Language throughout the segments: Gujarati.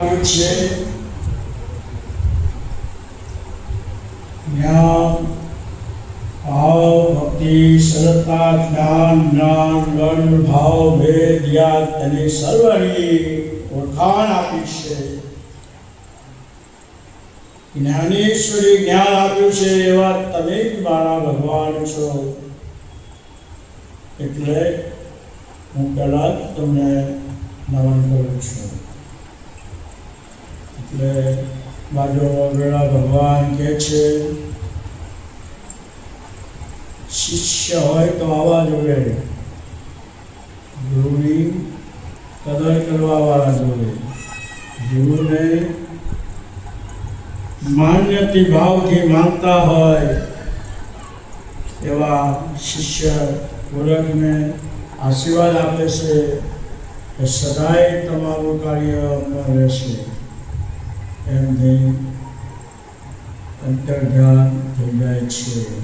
છે. જ્ઞાન, ભાવ, ભક્તિ સરળતા જ્ઞાન જ્ઞાન, ગણ, ભાવ, ભેદ, યાદ અને સર્વની ઓળખાણ આપી છે. જ્ઞાનેશ્વરી જ્ઞાન આપ્યું છે એવા તમે જ મારા ભગવાન છો. એટલે હું પહેલાં તમને નમન કરું છું. એટલે બાજુ વેળા ભગવાન કહે છે, શિષ્ય હોય તો આવવા જોડે ગુરુની કદર કરવા વાળા જોડે. ગુરુને માન્યથી ભાવથી માનતા હોય એવા શિષ્ય ગોરખને આશીર્વાદ આપે છે સદાય તમારું કાર્ય અમર રહેશે એમની અંતર્ધાન થઈ જાય છે.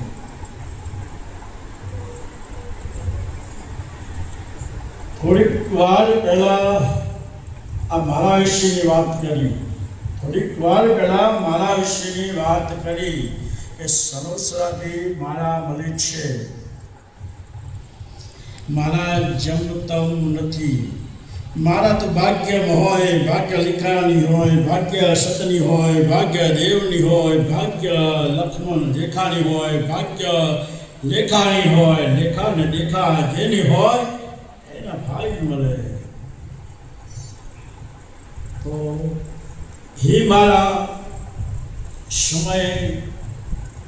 થોડીક વાર પહેલા આ મારા વિશેની વાત કરી. થોડીક વાર પહેલા મારા વિશેની વાત કરી એ સમસ્યાથી મારા મળી છે. મારા જન્મતમ નથી. મારા તો ભાગ્યમાં હોય ભાગ્ય લીખાની હોય ભાગ્ય સતની હોય ભાગ્ય દેવની હોય ભાગ્ય લક્ષ્મણ દેખાની હોય ભાગ્ય લેખાની હોય લેખા ને દેખા જેની હોય એના ભાઈ મળે તો હે મારા સમય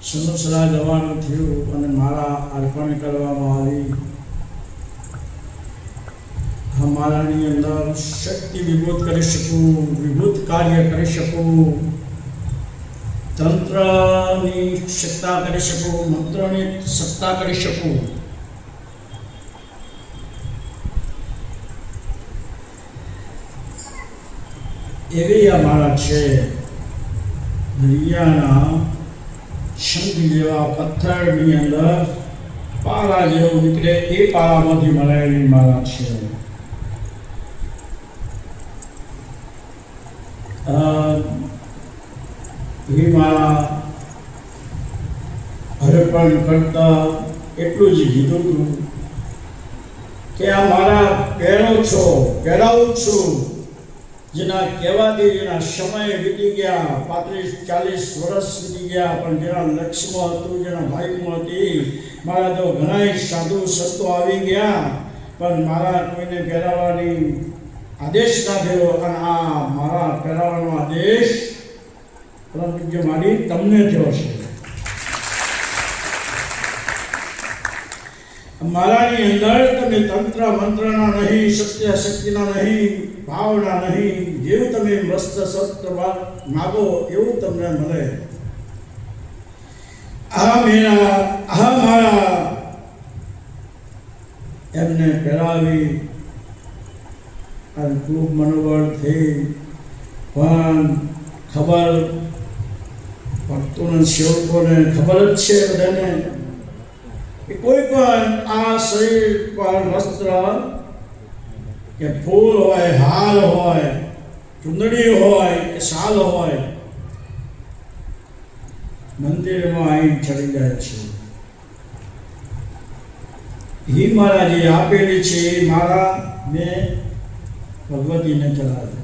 સમસરા જવાનું થયું અને મારા અર્પણ કરવામાં આવી અમારાની અંદર શક્તિ વિભૂત કરી શકું વિભૂત કાર્ય કરી શકું. તંત્રની સત્તા કરી શકું, મંત્રની સત્તા કરી શકું. એવી અમારા છે. દરિયાના શંખ જેવા પથ્થરની અંદર પારા જેવું નીકળે એ પારામાંથી મળેલી મારા છે. અ, હરપણ કરતા એટલું જ કીધું હતું કે આ મારા પહેરો છો પહેરાવું છું જેના કહેવાથી જેના સમય વીતી ગયા પાંત્રીસ ચાલીસ વર્ષ વીતી ગયા પણ જેના લક્ષ્યમાં હતું જેના ભાઈમાં હતી મારા તો ઘણા સાધુ સંતો આવી ગયા પણ મારા કોઈને પહેરાવાની આદેશ ના થયો અને આ મારા પહેરાવાનો આદેશ પરમ પૂજ્ય તમને છે. મારાની અંદર તમે તંત્ર મંત્રના નહીં સત્ય શક્તિના નહીં, ભાવના નહીં, જેવું તમે મસ્ત સત્ય માગો એવું તમને મળે. આ મેરા, આ મારા. એમને પહેરાવી અને ખૂબ મનોબળ થઈ પણ ખબર ભક્તોને સેવકોને ખબર જ છે બધાને કે કોઈ પણ આ શરીર પર વસ્ત્ર કે ફૂલ હોય, હાર હોય, ચુંદડી હોય, કે શાલ હોય, મંદિરમાં અહીં ચડી જાય છે. હિ મારા જે આપેલી છે, એ મારા મેં ભગવતીને ચલાવી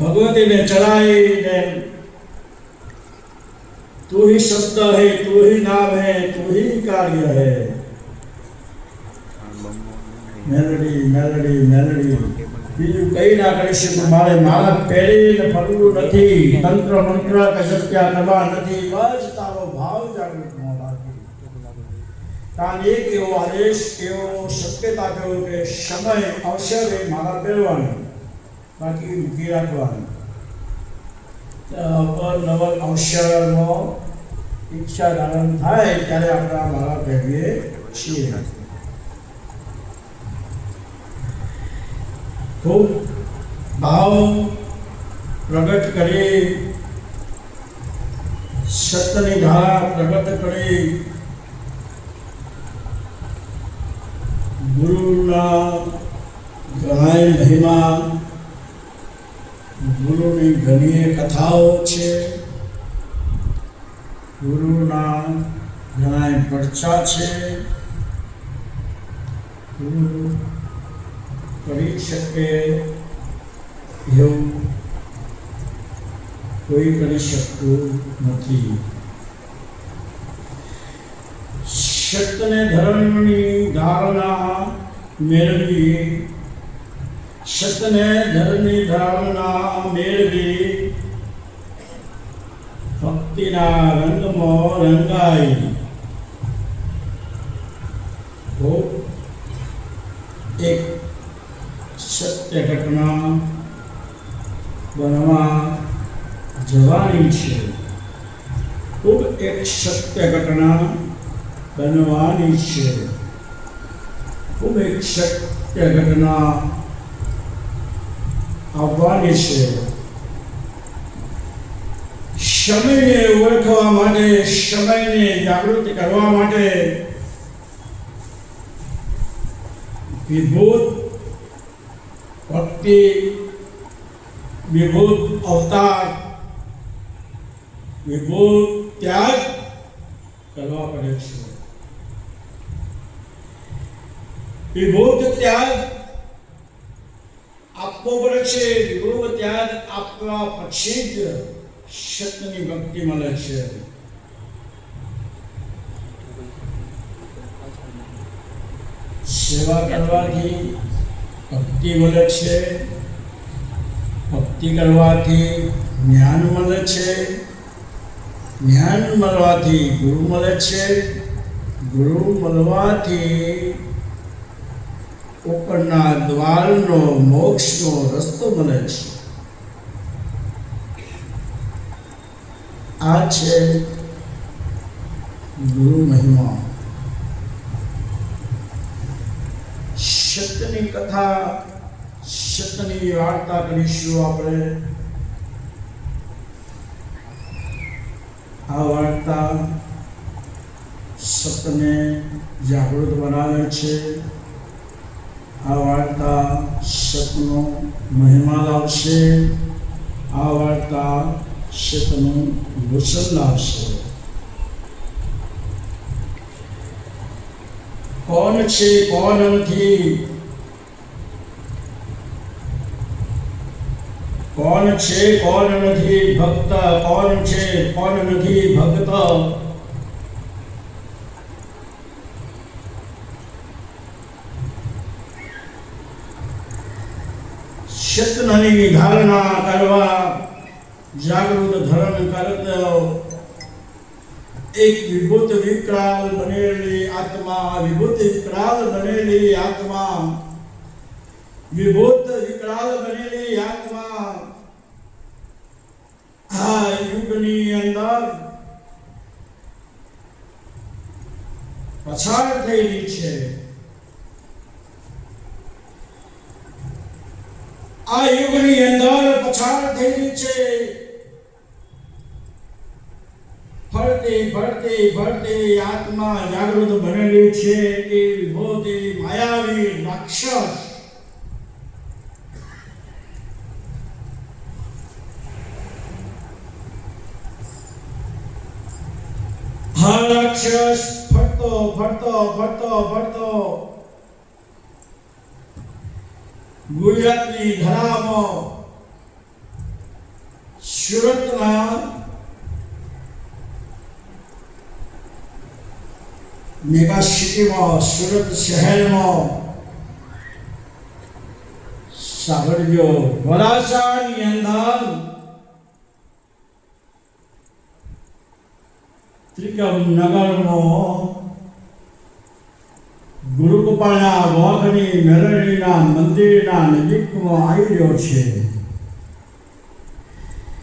ભગવતીને ચલાવીને तू ही शब्द है तू ही नाम है तू ही कार्य है મેલડી મેલડી મેલડી બીજું કઈ ના કરી શકું મારે મારા પેઢીને ફરવું નથી તંત્ર મંત્ર કે સત્યા કરવા નથી બસ તારો ભાવ જાગૃત ન બાકી કારણ એક એવો આદેશ એવો શક્યતા કહ્યું કે સમય અવસર એ મારા પહેરવાનો બાકી મૂકી રાખવાનું અવનવર અવસરનો ઈચ્છા ધારણ થાય ત્યારે આપણે આ માળા પહેરીએ છીએ ખૂબ ભાવ પ્રગટ કરી સત્યની ધારા પ્રગટ કરી ગુરુના ઘણાય મહિમા ગુરુની ઘણી કથાઓ છે. ગુરુના ઘણા પરચા છે. ગુરુ કરી શકે એવું કોઈ કરી શકતું નથી. સત્ય ધર્મની ધારણા મેળવી સત્યને ધર્મની ધારણા મેળવી ભક્તિના રંગમાં રંગાઈ તો એક સત્ય ઘટના બનવા જવાની છે ખૂબ એક સત્ય ઘટના બનવાની છે ખૂબ એક સત્ય ઘટના આવવાની છે. સમયને ઓળખવા માટે, સમયને જાગૃત કરવા માટે વિભૂત ભક્તિ, વિભૂત અવતાર, વિભૂત ત્યાગ કરવા પડે છે. વિભૂત ત્યાગ આપવો પડે છે વિભૂત ત્યાગ આપવા પછી જ સત્યની ભક્તિ મળે છે. સેવા કરવાથી ભક્તિ મળે છે. ભક્તિ કરવાથી જ્ઞાન મળે છે. જ્ઞાન મળવાથી ગુરુ મળે છે. ગુરુ મળવાથી ઉપરના દ્વારનો મોક્ષનો રસ્તો મળે છે. આ છે ગુરુ મહિમા. સત્યની કથા સત્યની વાર્તા કરીશું આપણે. આ વાર્તા સત્યને જાગૃત બનાવે છે. આ વાર્તા સતનો મહિમા લાવશે આ વાર્તા સતનું ભૂષણ લાવશે કોણ છે કોણ નથી કોણ છે કોણ નથી ભક્ત કોણ છે કોણ નથી ભક્ત સત્યની ધારણા કરવા જાગૃત ધર્મ કરતો એક વિભૂત વિકરાલ બનેલી આત્મા, વિભૂત વિકરાલ બનેલી આત્મા, વિભૂત વિકરાલ બનેલી આત્મા આ યુગની અંદર પછાડ થયેલી છે. આ યુગની અંદર પછાડ થયેલી છે. ફરતી ફરતી ફરતી આત્મા જાગૃત બનેલી છે એ વિભૂતિ માયાવી રાક્ષસ. રાક્ષસ ફરતો ફરતો ફરતો ફરતો ગુજરાતની ધરામાં સુરતના મેગા સિટીમાં સુરત શહેરમાં સાંભળજો. વરાછાની અંદર ત્રિકમ નગરમાં ગુરુગોપાળના વાઘની મેળવણીના મંદિરના નજીકમાં આવી રહ્યો છે.